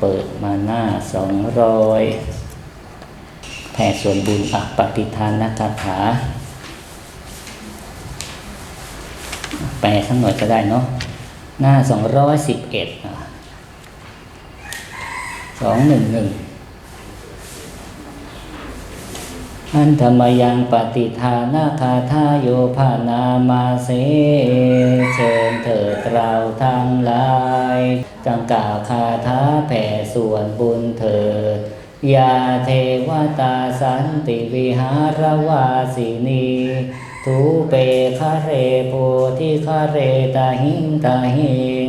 เปิดมาหน้าสองร้อยแผ่ส่วนบุญอัปปฏิทานนักถาแปลสักหน่อยก็ได้เนาะหน้าสองร้อยสิบเอ็ดสองหนึ่งหนึ่ง อันธรรมยังปฏิทานาคาทาโยภานามาเสเชิญเถิดเราทั้งหลายจงกล่าวคาถาแผ่ส่วนบุญเถิดยาเทวตาสันติวิหารวาสินีทุเปคะเรโพธิคะเรตาหิงตาหิง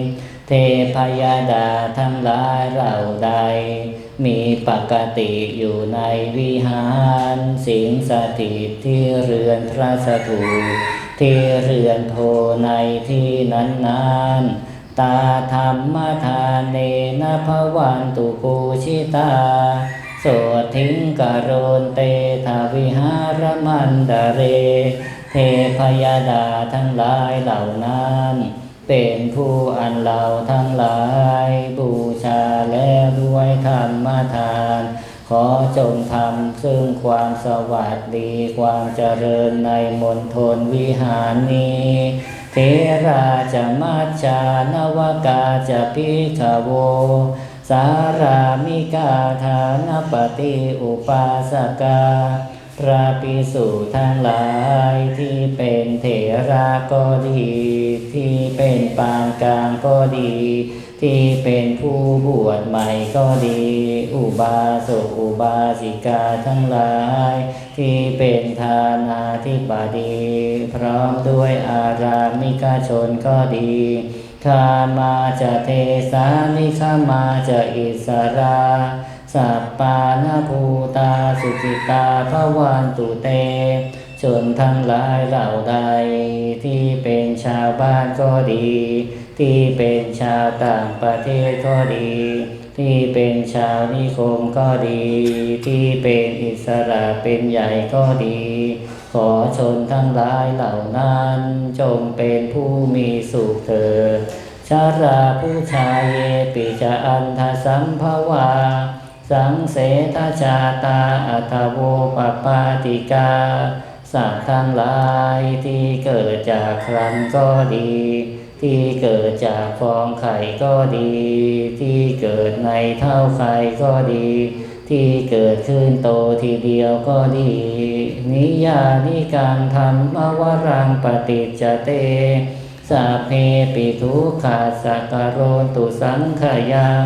เทพยาดาทั้งหลายเราใด มีปกติอยู่ในวิหาร สิงสถิตที่เรือนพระสถูปที่เรือนโพในที่นั้นนั้นตาธรรมทานเนนภวันตุปูชิตาโสทิงกโรนเตทาวิหารมันดาเร เทพยดาทั้งหลายเหล่านั้น เป็นผู้อันเราทั้งหลายบูชาและด้วยธรรมทาน ขอจงทำซึ่งความสวัสดีความเจริญในมณฑลวิหารนี้เทราจะมัจจานวกาจะพิขโว สารามิกาฐานปฏิอุปาสกา พระภิกษุทั้งหลายที่เป็นเถระก็ดี ที่เป็นปานกลางก็ดี ที่เป็นผู้บวชใหม่ก็ดี อุบาสกอุบาสิกาทั้งหลาย ที่เป็นทานาธิบดี พร้อมด้วยอารามิกชนก็ดีขามาจะเทสานิขามาจะอิสรา สัปปานาภูตาสุจิตาภวันตุเตชนทั้งหลายเหล่าใด ที่เป็นชาวบ้านก็ดี ที่เป็นชาวต่างประเทศก็ดี ที่เป็นชาวนิคมก็ดี ที่เป็นอิสระเป็นใหญ่ก็ดี ขอชนทั้งหลายเหล่านั้น จงเป็นผู้มีสุขเถิดชาราผู้ชายเยปิจะอันทสัมภวา สังเสทชาตาอัตโวปปาติกา สัตว์ทั้งหลายที่เกิดจากครันก็ดี ที่เกิดจากฟองไข่ก็ดี ที่เกิดในเท่าไข่ก็ดี ที่เกิดขึ้นโตทีเดียวก็ดี นิยานิการธรรมวรังปฏิจเตสัพเพปิทุขาสักโรตุสังขยัง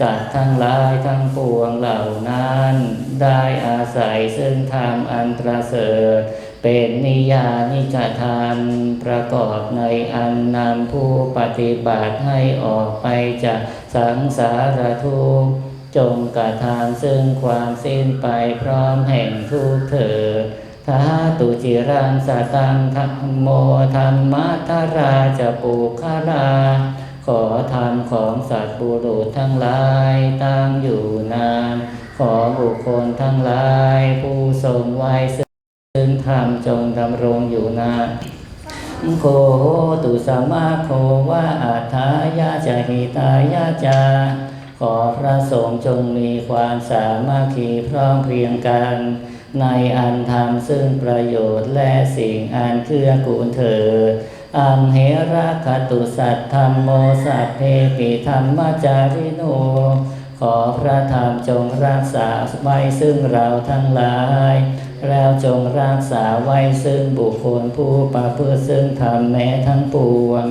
สัตว์ทั้งหลายทั้งปวงเหล่านั้น ได้อาศัยซึ่งธรรมอันประเสริฐเป็นนิยานิกธรรมประกอบในอันนำผู้ปฏิบัติให้ออกไปจากสังสารทุกข์จงกระทำซึ่งความสิ้นไปพร้อมแห่งทุกเถิดทาตุจิรังสตังธรรมโมธรรมทาราจะปุคารา ขอธรรมของสัตว์บุรุษทั้งหลายตั้งอยู่นาน ขอบุคคลทั้งหลาย ผู้ทรงไว้ซึ่งธรรมจงดำรงอยู่นานโคตุสมมาโควะอัฏฐายาจหิตายาจา ขอพระสงฆ์จงมีความสามัคคีพร้อมเพรียงกัน ในอันธรรมซึ่งประโยชน์และสิ่งอันเกื้อกูลเถิด อัมเหระคตุสัตธรรมโมสัพเพปิธรรมจาริโน ขอพระธรรมจงรักษาไว้ซึ่งเราทั้งหลาย แล้วจงรักษาไว้ซึ่งบุคคลผู้ประพฤติซึ่งธรรมแม้ทั้งปวง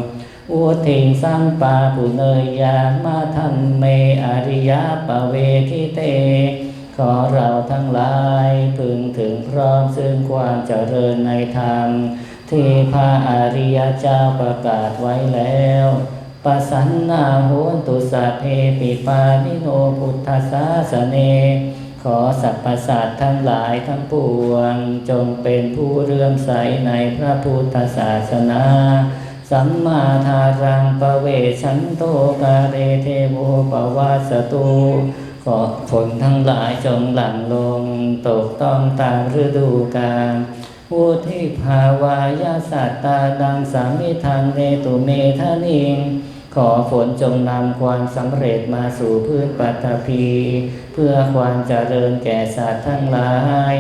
อุทิงสังปาปุเนยยามาธรรมเมอริยปเวทิเต ขอเราทั้งหลายพึงถึงพร้อมซึ่งความเจริญในธรรม เทพระอริยเจ้าประกาศไว้แล้วปสันนาโหนตุสัพเพปิปานิโนพุทธศาสเน ขอสรรพสัตว์ทั้งหลายทั้งปวง จงเป็นผู้เรื่อมใสในพระพุทธศาสนา สัมมาทารังปะเวชันโตกาเรเทโวปวัสตุขอฝนทั้งหลายจงหลั่งลง ตกต้องตามฤดูกาล อุทิภาวายาสัตตาดังสามิทังเนตุเมทะนิง ขอฝนจงนำความสำเร็จมาสู่พื้นปัตภีเพื่อความเจริญแก่สัตว์ทั้งหลาย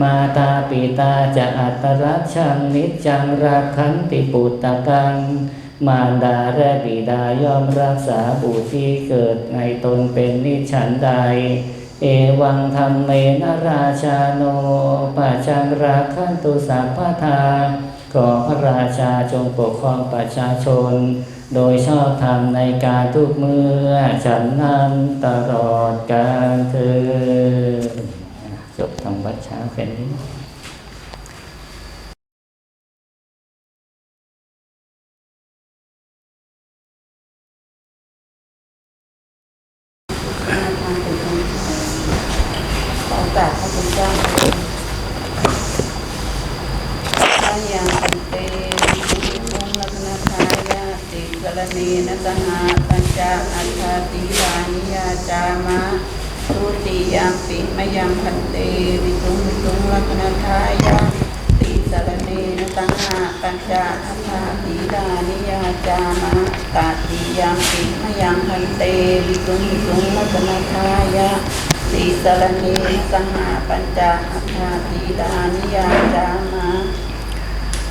มาตาปิตาจะอัตรักชังนิจจังรักขันติปุตตะกังมารดาและบิดาย่อมรักษาบุตรที่เกิดในตนเป็นนิจฉันใด เอวังธรรมเมนราชาโนปัจจังราคันตุสัพพทาขอพระราชาจงปกครองประชาชน โดยชอบธรรมในการทุกเมื่อฉันนั้นตลอดกาลเธอจบทำวัดเช้าแค่นี้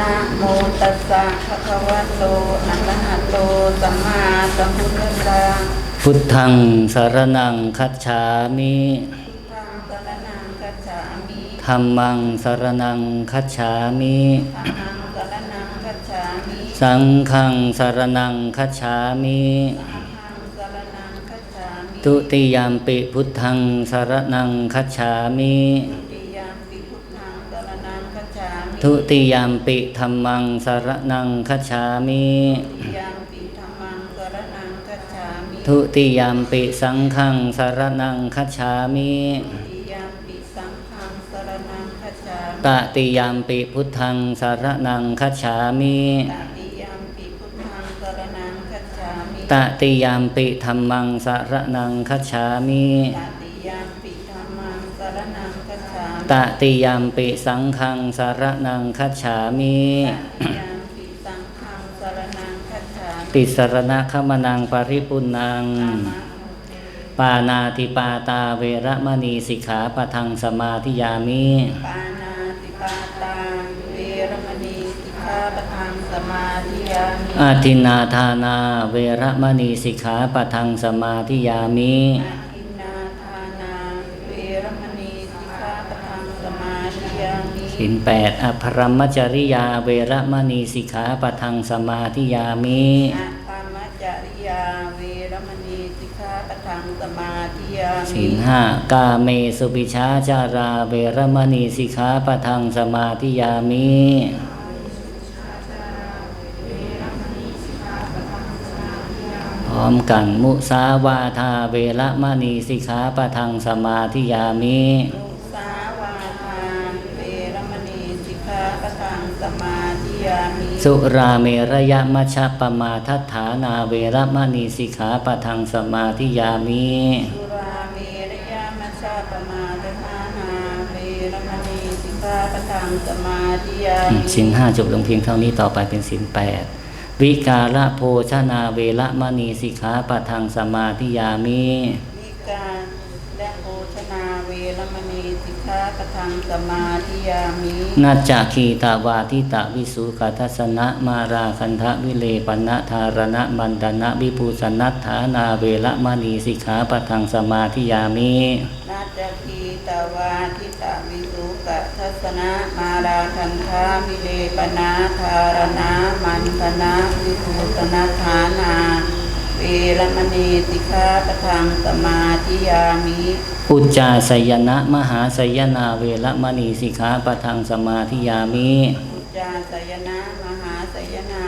นะโมตัสสะภะคะวะโตอะระหะโตสัมมาสัมพุทธัสสะพุทธังสารนังคัจฉามิทางสรนังกัจฉามิธัมมังสารนังคัจฉามิธรรมังสรนังกัจฉามิ สังฆังสารนังคัจฉามิสังฆังสรนังกัจฉามิทุติยามปิพุทธังสารนังคัจฉามิติยามปิพุทธังสรนังกัจฉามิ ทุติยามปิธรรมังสารนังคัจฉามิติยามปิธรรมังสรนังกัจฉามิทุติยามปิสังฆังสารนังคัจฉามิติยามปิสังฆังสรนังกัจฉามิตติยามปิพุทธังสารนังคัจฉามิตติยามปิพุทธังสรนังกัจฉามิตติยามปิธรรมังสารนังคัจฉามิตติยามปิธรรมังสรนังกัจฉามิ ตติยามปิสังฆังสารนังคัจฉามิตติยามปิสังฆังสรนังกัจฉามิติสรณคมนังปริปุณนังอามาปานาติปาตาเวระมณีสิกขาปะทังสมาธิยามิปานาติปาตาเวรมณีสิกขาปะทังสมาธิยามิอาทินนาทานาเวระมณีสิกขาปะทังสมาธิยามิอาทินนาทานาเวรมณีสิกขาปะทังสมาธิยามิ สินแปดอภรมจริยาเวระมณีสิกขาปะทังสมาธิยามิอาปามจริยาเวรมณีสิกขาปะทังสมาธิยาสิมินห้ากาเมสุปิชาจาราเวระมณีสิกขาปะทังสมาธิยามิพร้อมกันมุสาวาทาเวระมณีสิกขาปะทังสมาธิยามิ มุสาวาทาเวรมณีสิกขาปะทังสมาธิยามิ สุราเมระยะมัชฌปมาทัฏฐานาเวระมณีสิกขาปะทังสมาธิยามิสุราเมรยามัชฌะปมาทฐานาเวรมณีสิกขาปะทังสมาธิยาอืมิมสินห้าจบลงเพียงเท่านี้ต่อไปเป็นสินแปดวิกาละโภชนาเวระมณีสิกขาปะทังสมาธิยามิวิการและโภชนาเวรมณีสิกขาปะทังสมาธิยามินัจจาคีตาวาทิตาวิสุขทัสนะมาราคันทะวิเลปนะธารณะมันดนะวิภูสนัตฐานาเวระมณีสิกขาปะทังสมาธิยามินาจคีตาวาทิตาวิสุกะทัสนะมาราคันธาวิเลปนาธารณามันธนะวิภูตนาฐานาเวรมณีสิกขาปะทังสมาธิยามิ อุจจาสยนะมหาสยนาเวระมณีสิกขาปะทังสมาธิยามิอุจจาสยนะมหาสยนา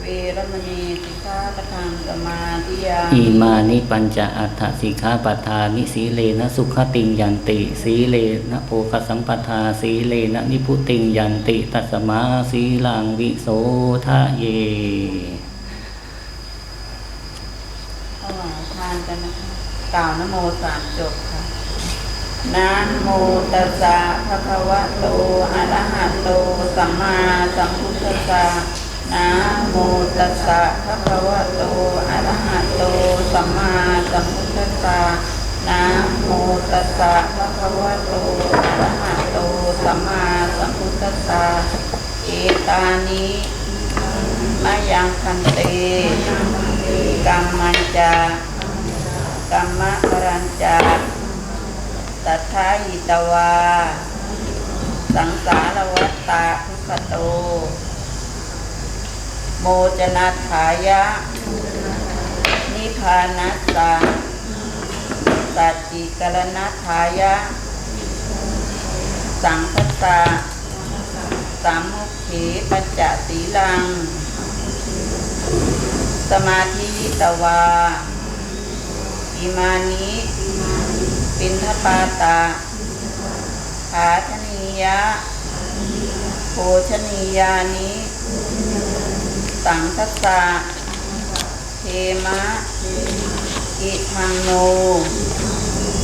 เวเวรมณีสิกขาปะทังสมาธิยาอิมานิปัญจอัฏฐสิกขาปทานิสีเลนะสุขติงยันติ สีเลนะโภคสัมปทาสีเลนะนิพุติงยันติตัสมาสีลังวิโสทะเยถวายทานกันนะคะ กล่าวนโมสามจบค่ะนะโมตัสสะภะคะวะโตอะระหะโตสัมมาสัมพุทธัสสะนะโมตัสสะภะคะวะโตอะระหะโตสัมมาสัมพุทธัสสะนะโมตัสสะภะคะวะโตอะระหะโตสัมมาสัมพุทธัสสะเอตานิมายังคันเตกัมมันจา กัมมะกรัญจาตัทธาหิตวา สังสารวัตตาทุกขโต โมจนาถายะ นิพพานัสสะสัจจิกรณถายะ สังคตาสามมุขขีปัญจสีลัง สมาธิตวา อิมานิปินทปาตาขาธนียะโภชนียานิสังคสะเทมะ อิทังโน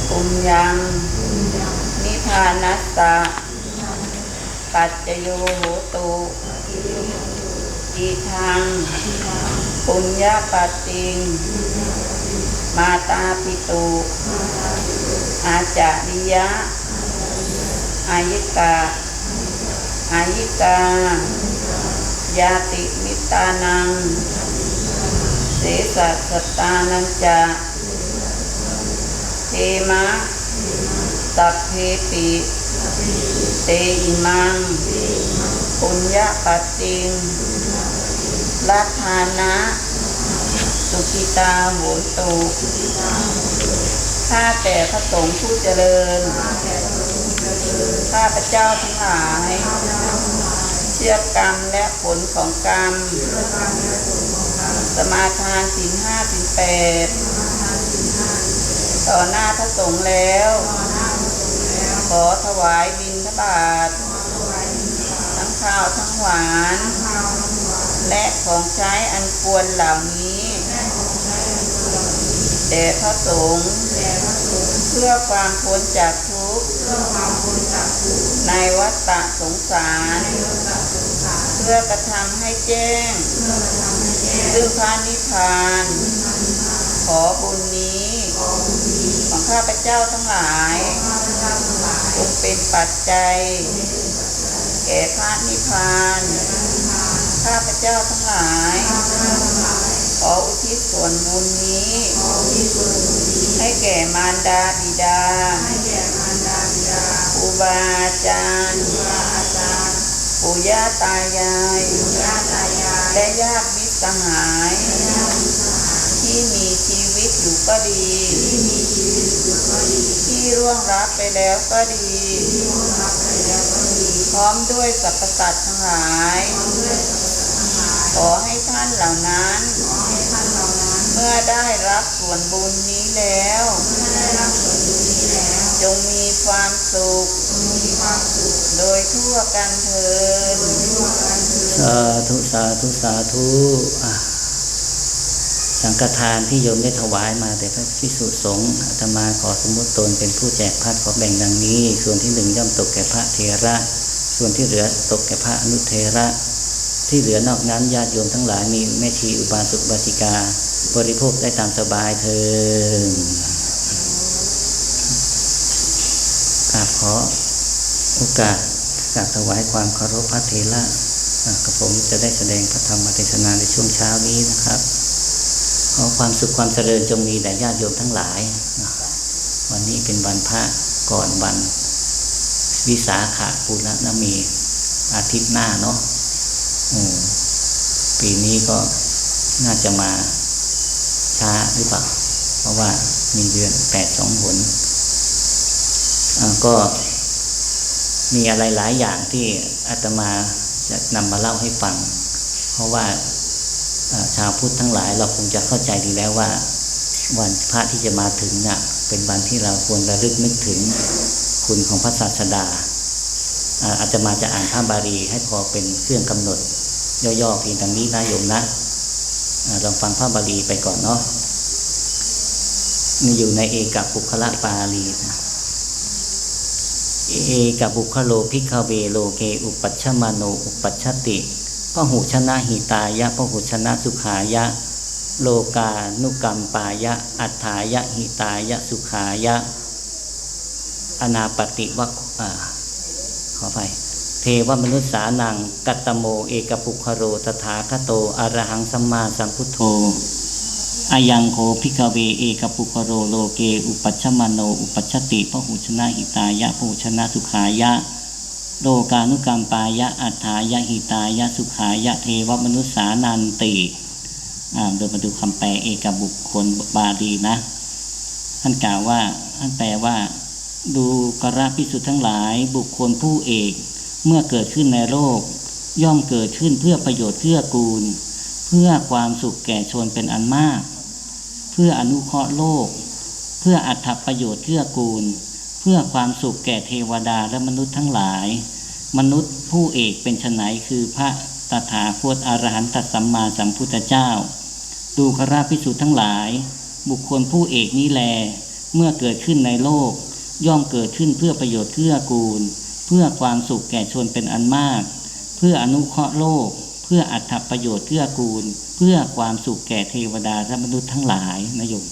ปุญญัง นิพานัสสะปัจจโยโหตุอีทังปุญญาปติง มาตาปิตุอาจาริยะอายิกาอายิกายาติมิตานังเสสัสตตานังจะเทมะสัพเพปิเตอิมังปุญญาปติงลัทธานะ สุขิตาโหนตุข้าแต่พระสงฆ์ผู้เจริญ ข้าพระเจ้าทั้งหลาย เชื่อกรรมและผลของกรรม สมาทานสินห้าสินแปดต่อหน้าพระสงฆ์แล้ว ขอถวายบิณฑบาตทั้งข้าวทั้งหวาน และของใช้อันควรเหล่านี้ แด่พระสงฆ์เพื่อความพ้นจากทุกข์ในวัฏฏะสงสาร เพื่อกระทำให้แจ้ง ซึ่งพระนิพพาน ขอบุญนี้ของข้าพเจ้าทั้งหลายจงเป็นปัจจัย แก่พระนิพพาน ข้าพเจ้าทั้งหลายข ออุทิศส่วนบุญนี้ ให้แก่มารดาบิดาครูบาอาจารย์ปู่ย่าตายาย และญาติมิตรสหาย ที่มีชีวิตอยู่ก็ดี ที่ร่วงรับไปแล้วก็ดี พร้อมด้วยสรรพสัตว์ทั้งหลายขอให้ท่านเหล่านั้นเมื่อได้รับส่วนบุญนี้แล้ว จงมีความสุข โดยทั่วกันเถิดสาธุสาธุสาธุอะสังฆทานที่โยมได้ถวายมาแต่พระพิสุสงฆ์อาตมาขอสมมติตนเป็นผู้แจกพัดขอแบ่งดังนี้ ส่วนที่หนึ่งย่อมตกแก่พระเทระ ส่วนที่เหลือตกแก่พระอนุเทระ ที่เหลือนอกนั้นญาติโยมทั้งหลายมีแม่ชีอุบาสกอุบาสิกา บริโภคได้ตามสบายเถิดกราบขอโอกาสกราบถวายความเคารพพระเทระอะกับผมจะได้แสดงพระธรรมเทศนาในช่วงเช้านี้นะครับ ขอความสุขความเจริญจงมีแด่ญาติโยมทั้งหลาย วันนี้เป็นวันพระก่อนวัน วิสาขาปุณณมีอาทิตย์หน้าเนาะปีนี้ก็น่าจะมา ช้าหรือเปล่า เพราะว่ามีเดือนแปดสองหนก็มีอะไรหลายอย่างที่อาตมาจะนำมาเล่าให้ฟัง เพราะว่าชาวพุทธทั้งหลายเราคงจะเข้าใจดีแล้วว่า วันพระที่จะมาถึงน่ะ เป็นวันที่เราควรระลึกนึกถึงคุณของพระศาสดาอาอาจจะมาจะอ่านพระบาลีให้พอเป็นเครื่องกำหนด ย่อๆเพียงดังนี้นะโยมนะ ลองฟังพระบาลีไปก่อนเนาะนี่อยู่ในเอกปุคละปาลีนะเอกบุคโลพิกเวโลเกอุปัชฌมาโนอุปัชชติพระหุชนะหิตายะพหุชนะสุขายะ โลกานุกรรมปายะ อัฏฐายะหิตายะสุขายะ อนาปฏิวัคขอไป เทวมนุษย์สานัง กัตตโม เอกปุคโรตถาคโตอรหังสัมมาสัมพุทโธอายังโคพิกเวเอกปุคโรโลเก อุปัชฌมโน อุปัชติพหุชนะหิตายะพหุชนะสุขายะ โลกานุกรรมปายะอัฏฐายะหิตายะสุขายะเทวมนุษย์สานันติอ่าเดินมาดูคำแปลเอกบุคคลบาลีนะ ท่านกล่าวว่าท่านแปลว่า ดูกระพิสุทธ์ทั้งหลายบุคคลผู้เอก เมื่อเกิดขึ้นในโลก ย่อมเกิดขึ้นเพื่อประโยชน์เพื่อกูล เพื่อความสุขแก่ชนเป็นอันมาก เพื่ออนุเคราะห์โลก เพื่ออัตถประโยชน์เพื่อกูล เพื่อความสุขแก่เทวดาและมนุษย์ทั้งหลาย มนุษย์ผู้เอกเป็นไฉนคือพระตถาคตอรหันตสัมมาสัมพุทธเจ้า ดูคราพิสุทธ์ทั้งหลาย บุคคลผู้เอกนี้แล เมื่อเกิดขึ้นในโลก ย่อมเกิดขึ้นเพื่อประโยชน์เพื่อกูล พื่อความสุขแก่ชนเป็นอันมาก เพื่ออนุเคราะห์โลก เพื่ออัตถประโยชน์เพื่อกูล เพื่อความสุขแก่เทวดาและมนุษย์ทั้งหลายนะโยม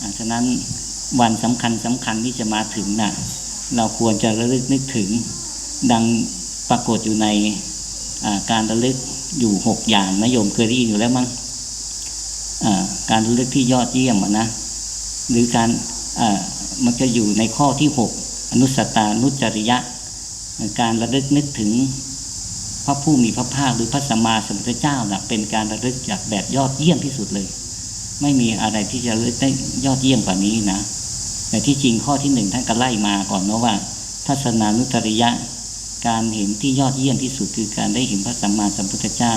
อ่าฉะนั้นวันสำคัญสำคัญที่จะมาถึงน่ะ เราควรจะระลึกนึกถึง ดังปรากฏอยู่ในการระลึกอยู่หกอย่างนะโยมเคยได้ยินอยู่แล้วมั้งการระลึกที่ยอดเยี่ยมนะหรือการมันจะอยู่ในข้อที่หกอนุสตานุจริยะ การระลึกนึกถึงพระผู้มีพระภาคหรือพระสัมมาสัมพุทธเจ้านะเป็นการระลึกจากแบบยอดเยี่ยมที่สุดเลย ไม่มีอะไรที่จะระลึกได้ยอดเยี่ยมกว่านี้นะ แต่ที่จริงข้อที่หนึ่งท่านก็ไล่มาก่อนเนาะว่า ทัศนานุตริยะ การเห็นที่ยอดเยี่ยมที่สุดคือการได้เห็นพระสัมมาสัมพุทธเจ้า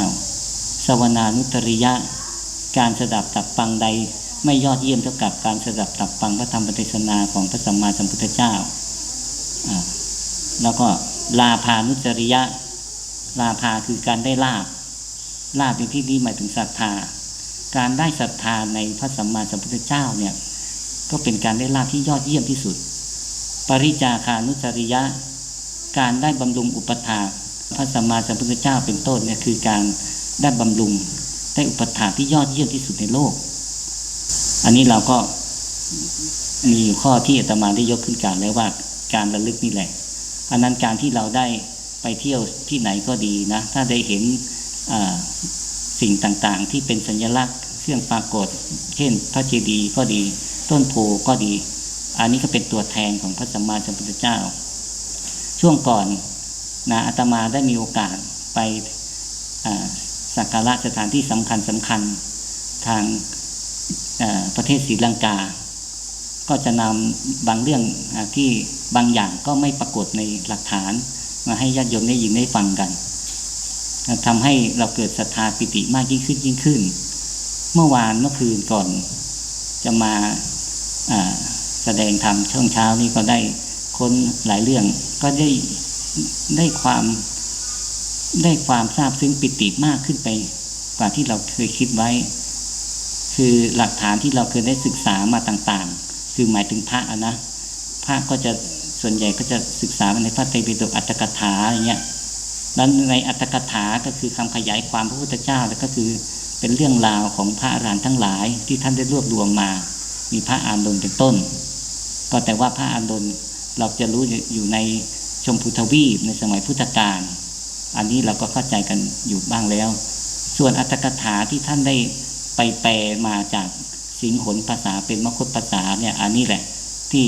สวนานุตริยะ การสดับตับฟังใดไม่ยอดเยี่ยมเท่ากับการสดับตับฟังพระธรรมปฏิสนาของพระสัมมาสัมพุทธเจ้าอ่า แล้วก็ลาภานุจริยะ ลาภาคือการได้ลาบลาบในที่นี้หมายถึงศรัทธา การได้ศรัทธาในพระสัมมาสัมพุทธเจ้าเนี่ยก็เป็นการได้ลาบที่ยอดเยี่ยมที่สุด ปริจาคานุจริยะ การได้บำรุงอุปถาพระสัมมาสัมพุทธเจ้าเป็นต้นเนี่ยคือการได้บำรุงได้อุปถาที่ยอดเยี่ยมที่สุดในโลก อันนี้เราก็มีข้อที่อาตมาได้ยกขึ้นกล่าวแล้วว่าการระลึกนี่แหละ อันนั้นการที่เราได้ไปเที่ยวที่ไหนก็ดีนะ ถ้าได้เห็นสิ่งต่างๆ ที่เป็นสัญลักษณ์เครื่องปรากฏ เช่น พระเจดีย์ก็ดี ต้นโพก็ดี อันนี้ก็เป็นตัวแทนของพระสัมมาสัมพุทธเจ้า ช่วงก่อนนะอาตมาได้มีโอกาสไปสักการะสถานที่สำคัญสำคัญทางประเทศศรีลังกา ก็จะนำบางเรื่องอที่ บางอย่างก็ไม่ปรากฏในหลักฐาน มาให้ญาติโยมได้ยินได้ฟังกันทำให้เราเกิดศรัทธาปิติมากยิ่งขึ้นยิ่งขึ้น เมื่อวานเมื่อคืนก่อน จะมาแสดงธรรมช่วงเช้านี้ก็ได้ค้นหลายเรื่องก็ได้ได้ความได้ความทราบซึ้งปิติมากขึ้นไป กว่าที่เราเคยคิดไว้ คือหลักฐานที่เราเคยได้ศึกษามาต่างๆ คือหมายถึงพระนะพระก็จะ ส่วนใหญ่ก็จะศึกษาในพระไตรปิฎกอัตถกถาอย่างเงี้ยนั้นในอัตถกถาก็คือคำขยายความพระพุทธเจ้าแล้วก็คือเป็นเรื่องราวของพระอรหันต์ทั้งหลายที่ท่านได้รวบรวมมา มีพระอานนท์เป็นต้น ก็แต่ว่าพระอานนท์เราจะรู้อยู่ในชมพูทวีปในสมัยพุทธกาลอันนี้เราก็เข้าใจกันอยู่บ้างแล้ว ส่วนอัตถกถาที่ท่านได้ไปแปลมาจากสิงหนภาษาเป็นมคตภาษาเนี่ยอันนี้แหละที่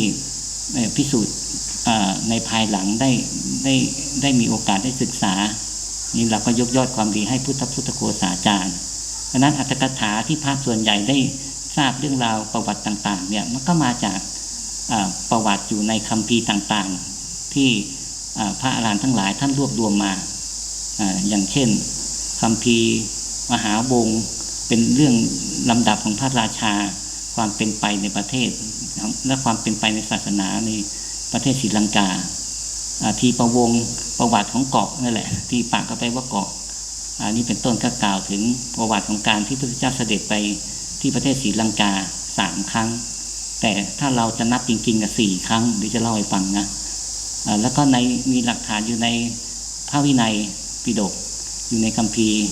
พิสูจน์ในภายหลังได้ได้ได้มีโอกาสได้ศึกษา นี่เราก็ยกยอดความดีให้พุทธพุทธโฆษาจารย์เพราะนั้นอัตถกถาที่พระส่วนใหญ่ได้ทราบเรื่องราวประวัติต่างๆเนี่ยมันก็มาจากประวัติอยู่ในคัมภีร์ต่างๆ ที่พระอรหันต์ทั้งหลายท่านรวบรวมมาออย่างเช่นคัมภีร์มหาวงเป็นเรื่องลำดับของพระราชาความเป็นไปในประเทศ และความเป็นไปในศาสนาในประเทศศรีลังกาทีประวงประวัติของเกาะนั่นแหละ ที่ปากก็ไปว่าเกาะอันนี้เป็นต้นก็กล่าวถึงประวัติของการที่พระพุทธเจ้าเสด็จไปที่ประเทศศรีลังกาสามครั้ง แต่ถ้าเราจะนับจริงๆกับสี่ครั้งเดี๋ยวจะเล่าให้ฟังนะแล้วก็ในมีหลักฐานอยู่ในพระวินัยปิฎกอยู่ในคัมภีร์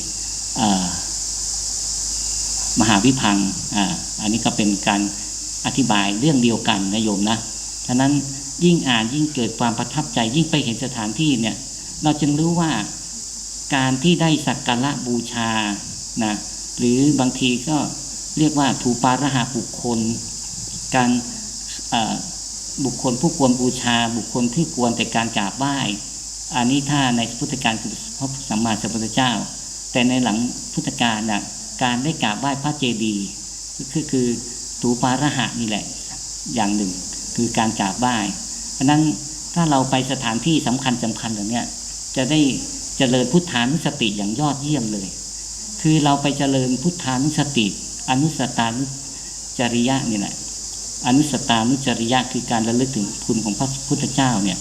มหาวิพังออันนี้ก็เป็นการ อธิบายเรื่องเดียวกันนะโยมนะฉะนั้นยิ่งอ่านยิ่งเกิดความประทับใจ ยิ่งไปเห็นสถานที่เนี่ย เราจึงรู้ว่าการที่ได้สักการะบูชานะหรือบางทีก็เรียกว่าถูปาระหาบุคคล การบุคคลผู้ควรบูชา บุคคลที่ควรแต่การกราบไหว้อันนี้ถ้าในพุทธการคือพระสัมมาสัมพุทธเจ้า แต่ในหลังพุทธการนะการได้กราบไหว้พระเจดีย์คือคือ ถูปาระหะนี่แหละ อย่างหนึ่งคือการกราบไหว้เพราะนั้นถ้าเราไปสถานที่สำคัญสำคัญเหล่านี้จะได้เจริญพุทธานุสติอย่างยอดเยี่ยมเลย คือเราไปเจริญพุทธานุสติ อนุสตานุจริยะนี่แหละอนุสตานุจริยะคือการระลึกถึงคุณของพระพุทธเจ้าเนี่ย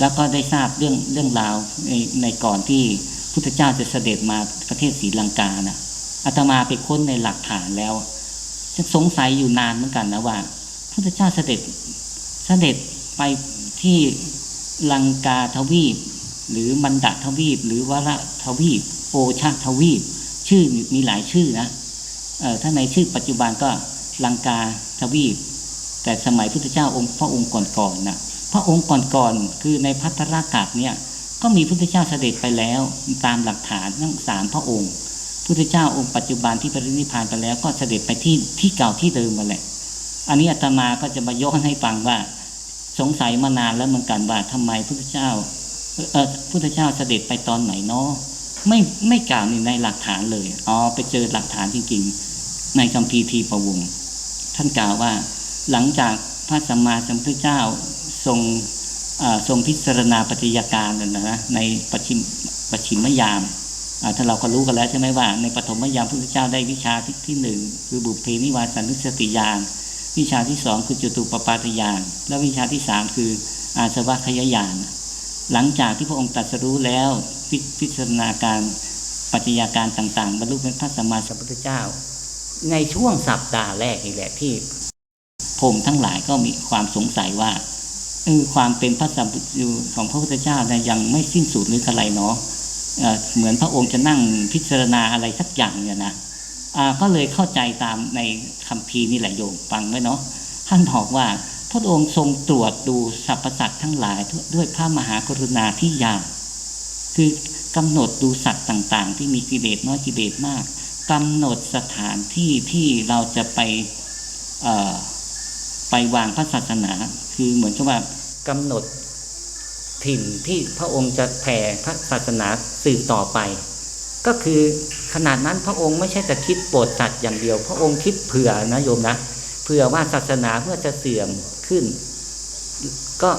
แล้วก็ได้ทราบเรื่องเรื่องราวในในก่อนที่พุทธเจ้าจะเสด็จมาประเทศศรีลังกานะอาตมาไปค้นในหลักฐานแล้ว ยังสงสัยอยู่นานเหมือนกันนะว่าพุทธเจ้าเสด็จเสด็จไปที่ลังกาทวีป หรือมันดาทวีป หรือวระทวีปโอชาทวีป ชื่อมีหลายชื่อนะเออถ้าในชื่อปัจจุบันก็ลังกาทวีป แต่สมัยพุทธเจ้าองค์พระองค์ก่อนๆนะพระองค์ก่อนๆคือในพัทธรากาศเนี่ยก็มีพุทธเจ้าเสด็จไปแล้วตามหลักฐานทั้งสามพระองค์ พุทธเจ้าองค์ปัจจุบันที่ปรินิพพานไปแล้ว ก็เสด็จไปที่ที่เก่าที่เดิมมาแหละ อันนี้อาตมาก็จะมาย้อนให้ฟังว่า สงสัยมานานแล้วเหมือนกันว่าทำไมพุทธเจ้าเออพุทธเจ้าเสด็จไปตอนไหนเนาะไม่ไม่กล่าวในหลักฐานเลยอ๋อไปเจอหลักฐานจริงๆ ในคัมภีทีประวงท่านกล่าวว่า หลังจากพระสัมมาสัมพุทธเจ้าทรงทรงพิจารณาปัจจัยการนะนะในปัจฉิมปัจฉิมยาม ถ้าเราก็รู้กันแล้วใช่ไหมว่า ในปฐมยามพระพุทธเจ้าได้วิชาที่ที่หนึ่งคือบุพเพนิวาสานุสติญาณวิชาที่สองคือจตุปปาตญาณและวิชาที่สามคืออาสวัคยญาณหลังจากที่พระองค์ตรัสรู้แล้วพิพจารณาการปัจจัยการต่าง ๆ บรรลุเป็นพระสัมมาสัมพุทธเจ้า ในช่วงสัปดาห์แรกนี่แหละที่ผมทั้งหลายก็มีความสงสัยว่าเออความเป็นพระสัมพุทธของพระพุทธเจ้าเนี่ยยังไม่สิ้นสุดหรืออะไรเนาะ เหมือนพระองค์จะนั่งพิจารณาอะไรสักอย่างเนี่ยนะก็เลยเข้าใจตามในคัมภีนี่แหละโยมฟังไว้เนาะท่านบอกว่าพระองค์ทรงตรวจดูสรรพสัตว์ทั้งหลายด้วยพระมหากรุณาที่ยาวคือกำหนดดูสัตว์ต่าง ๆ ที่มีกิเลสน้อยกิเลสมากกำหนดสถานที่ที่เราจะไปไปวางพระศาสนา คือเหมือนกับว่ากำหนด ถิ่นที่พระองค์จะแผ่พระศาสนาสืบต่อไป ก็คือขนาดนั้นพระองค์ไม่ใช่แต่คิดโปรดสัตว์อย่างเดียว พระองค์คิดเผื่อนะโยมนะเผื่อว่าศาสนาเมื่อจะเสื่อมขึ้น ก็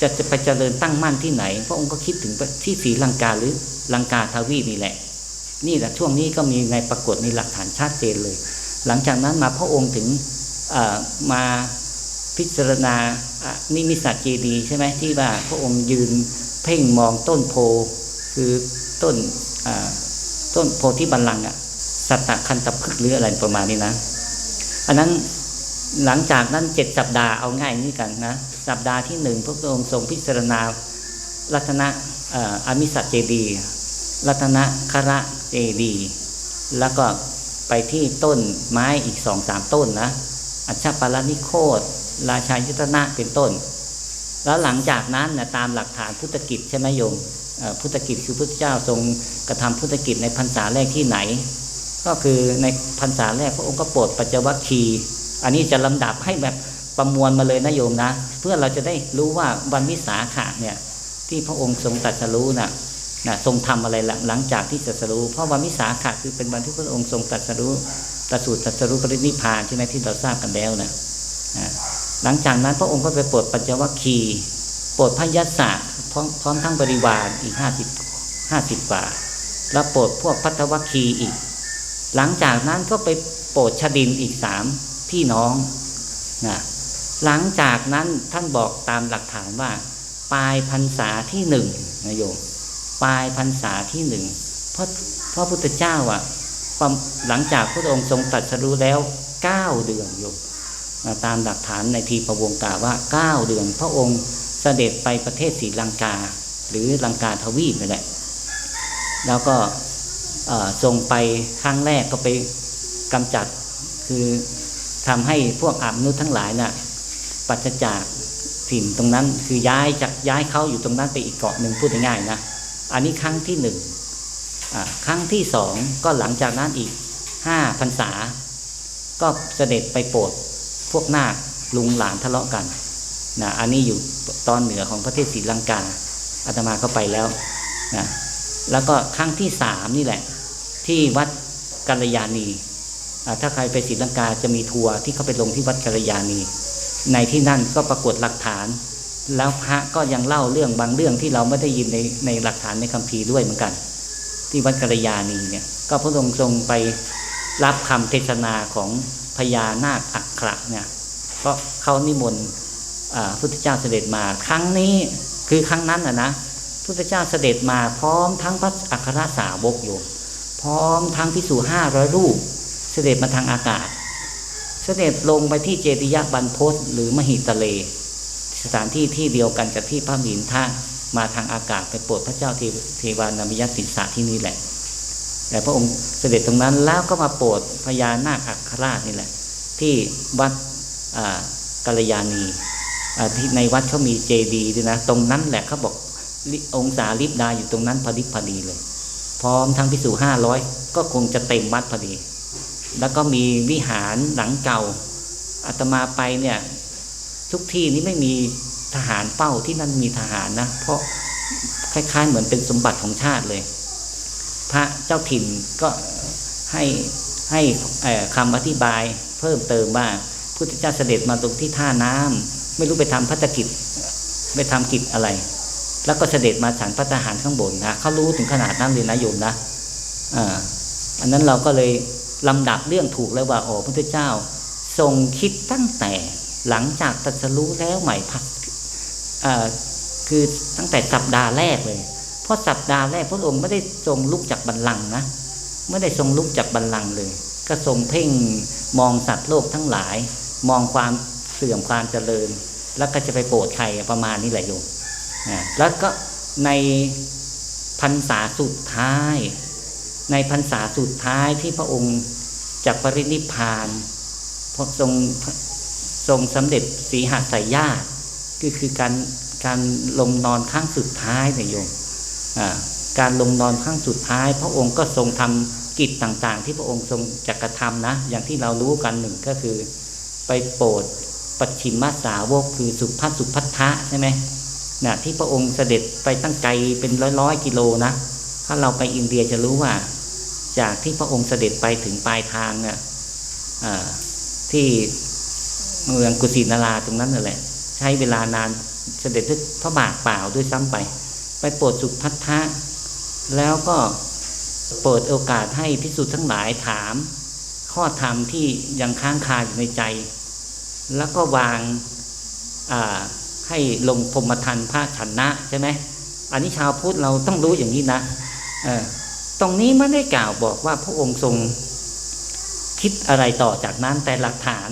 จะจะไปเจริญตั้งมั่นที่ไหน พระองค์ก็คิดถึงที่ศรีลังกาหรือลังกาทวีนี่แหละ นี่แหละช่วงนี้ก็มีในปรากฏในหลักฐานชัดเจนเลย หลังจากนั้นมาพระองค์ถึงมาพิจารณา นิมิสัจเจดีใช่ไหมที่ว่าพระองค์ยืนเพ่งมองต้นโพคือต้นต้นโพธิบัลลังก์อะสัตตคันตพฤกหรืออะไรประมาณนี้นะ อันนั้นหลังจากนั้นเจ็ดสัปดาห์เอาง่ายนี่กันนะ สัปดาห์ที่หนึ่งพระองค์ทรงพิจารณารัตนะอามิสัจเจดีย์รัตนะคระเจดีแล้วก็ไปที่ต้นไม้อีกสองสามต้นนะ อัชฌปาลนิโคต ราชายุทธนะเป็นต้น แล้วหลังจากนั้นนะตามหลักฐานพุทธกิจใช่ไหมโยมพุทธกิจคือพุทธเจ้าทรงกระทำพุทธกิจในพรรษาแรกที่ไหน ก็คือในพรรษาแรกพระองค์ก็โปรดปัจจวัคคี อันนี้จะลำดับให้แบบประมวลมาเลยนะโยมนะ เพื่อเราจะได้รู้ว่าวันวิสาขะเนี่ยที่พระองค์ทรงตรัสรู้นะนะทรงทำอะไรหลังจากที่ตรัสรู้ เพราะวันวิสาขะคือเป็นวันที่พระองค์ทรงตรัสรู้ตรัสสูตรตรัสรู้ปรินิพพานใช่ไหมที่เราทราบกันแล้วนะนะ หลังจากนั้นพระองค์ก็ไปโปรดปัจจวัคคีย์โปรดพระยศะพร้อมพร้อมทั้งบริวารอีกห้าสิบห้าสิบกว่าแล้วโปรดพวกพัทวัคคีย์อีก หลังจากนั้นก็ไปโปรดชดินอีกสามพี่น้องนะหลังจากนั้นท่านบอกตามหลักฐานว่า ปลายพรรษาที่หนึ่งนะโยมปลายพรรษาที่หนึ่งเพราะพระพุทธเจ้าอะความหลังจากพระองค์ทรงตรัสรู้แล้วเก้าเดือนโยม ตามหลักฐานในทีประวงกาว่าเก้าเดือนพระองค์เสด็จไปประเทศศรีลังกา หรือลังกาทวีปนั่แหละ แล้วก็เอ่อทรงไปครั้งแรกก็ไปกำจัดคือทำให้พวกอาบนุษทั้งหลายน่ะปัจจากถิ่นตรงนั้นคือย้ายจากย้ายเขาอยู่ตรงนั้นไปอีกเกาะหนึ่งพูดง่ายๆนะอันนี้ครั้งที่หนึ่งครั้งที่สองก็หลังจากนั้นอีกห้าพรรษา ก็เสด็จไปโปรด วกนาคลุงหลานทะเลาะกันนะอันนี้อยู่ตอนเหนือของประเทศศรีลังกาอาตมาก็ไปแล้วนะแล้วก็ครั้งที่สามนี่แหละ ที่วัดกัลยาณีอ่าถ้าใครไปศรีลังกาจะมีทัวร์ที่เขาไปลงที่วัดกัลยาณี ในที่นั่นก็ปรากฏหลักฐาน แล้วพระก็ยังเล่าเรื่องบางเรื่องที่เราไม่ได้ยินในในหลักฐานในคัมภีร์ด้วยเหมือนกัน ที่วัดกัลยาณีเนี่ยก็พระองค์ทรงไปรับคำเทศนาของ พญานาคอัคระเนี่ยก็เขานิมนต์พุทธเจ้าเสด็จมา ครั้งนี้คือครั้งนั้นนะนะพุทธเจ้าเสด็จมาพร้อมทั้งพระอัครสาวกโยมพร้อมทั้งพิสูห้าร้อยรูป เสด็จมาทางอากาศ เสด็จลงไปที่เจติยบรรพตหรือมหิตเล สถานที่ที่เดียวกันกับที่พระมินท่ามาทางอากาศไปโปรดพระเจ้าเทวเทวานามิยติสาที่นี่แหละ แต่พระองค์เสด็จตรงนั้นแล้วก็มาโปรดพญานาคอัคราชนี่แหละ ที่วัดกัลยาณีที่ในวัดเขามีเจดีย์ด้วยนะ ตรงนั้นแหละเขาบอกองศาลิบดาอยู่ตรงนั้นพอดิบพอดีเลย พร้อมทั้งพิสูห้าร้อยก็คงจะเต็มวัดพอดี แล้วก็มีวิหารหลังเก่าอาตมาไปเนี่ยทุกที่นี้ไม่มีทหารเป้าที่นั่นมีทหารนะ เพราะคล้ายๆเหมือนเป็นสมบัติของชาติเลย พระเจ้าถิ่นก็ให้ให้เอ่อคำอธิบายเพิ่มเติมว่าพุทธเจ้าเสด็จมาตรงที่ท่าน้ำไม่รู้ไปทำพัฒกิจไปทำกิจอะไร แล้วก็เสด็จมาฉันพัฒหารข้างบนนะเขารู้ถึงขนาดนั้นเลยนะโยมนะอ่าอันนั้นเราก็เลยลำดับเรื่องถูกแล้วว่าโอ้พุทธเจ้า ทรงคิดตั้งแต่หลังจากตรัสรู้แล้วใหม่พักอ่าคือตั้งแต่สัปดาห์แรกเลย เพราะสัปดาห์แรกพระองค์ไม่ได้ทรงลุกจากบัลลังก์นะไม่ได้ทรงลุกจากบัลลังก์เลย ก็ทรงเพ่งมองสัตว์โลกทั้งหลาย มองความเสื่อมความเจริญ แล้วก็จะไปโปรดใครประมาณนี้แหละโยมแล้วก็ในพรรษาสุดท้าย ในพรรษาสุดท้ายที่พระองค์จากปรินิพานพระทรงทรงสำเร็จสีหาสายญาติก็คือการการลงนอนครั้งสุดท้ายเนี่ยโยม การลงนอนครั้งสุดท้าย พระองค์ก็ทรงทำกิจต่างๆ ที่พระองค์ทรงจักกระทำนะ อย่างที่เรารู้กันหนึ่งก็คือ ไปโปรดปัจฉิมมาสาวกคือสุภัสสุพัทธะใช่ไหมนะที่พระองค์เสด็จไปตั้งไกลเป็นร้อยๆกิโลนะ ถ้าเราไปอินเดียจะรู้ว่า จากที่พระองค์เสด็จไปถึงปลายทางเนี่ยที่เมืองกุสินาราตรงนั้นนั่นแหละ ใช้เวลานานเสด็จด้วยพระบาทเปล่าด้วยซ้ำไป ไปโปรดสุพัทธะแล้วก็เปิดโอกาสให้พิสุทธ์ทั้งหลายถาม ข้อธรรมที่ยังค้างคาอยู่ในใจ แล้วก็วางาให้ลงพรมทันพระชนะใช่ไหมอันนี้ชาวพุทธเราต้องรู้อย่างนี้นะตรงนี้ไม่ได้กล่าวบอกว่าพระองค์ทรงคิดอะไรต่อจากนั้นแต่หลักฐาน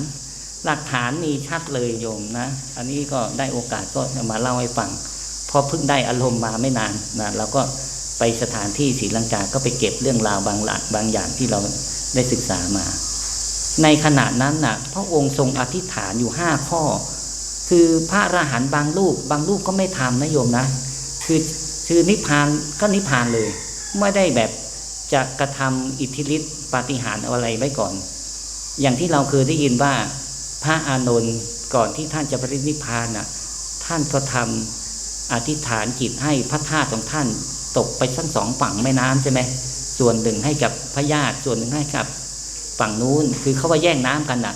หลักฐานมีชัดเลยโยมนะ อันนี้ก็ได้โอกาสก็จะมาเล่าให้ฟัง พอเพิ่งได้อารมณ์มาไม่นานนะเราก็ไปสถานที่ศรีลังกาก็ไปเก็บเรื่องราวบางหลักบางอย่างที่เราได้ศึกษามา ในขณะนั้นน่ะ พระองค์ทรงอธิษฐานอยู่ห้าข้อ คือพระอรหันต์บางรูป บางรูปก็ไม่ทำนะโยมนะ คือคือนิพพานก็นิพพานเลย ไม่ได้แบบจะกระทำอิทธิฤทธิปาฏิหาริย์อะไรไว้ก่อน อย่างที่เราเคยได้ยินว่าพระอานนท์ก่อนที่ท่านจะปรินิพพานน่ะท่านก็ทำ อธิษฐานจิตให้พระธาตุของท่านตกไปทั้งสองฝั่งแม่น้ำใช่ไหมส่วนหนึ่งให้กับพระญาติส่วนหนึ่งให้กับฝั่งนู้นคือเขาว่าแย่งน้ำกันน่ะ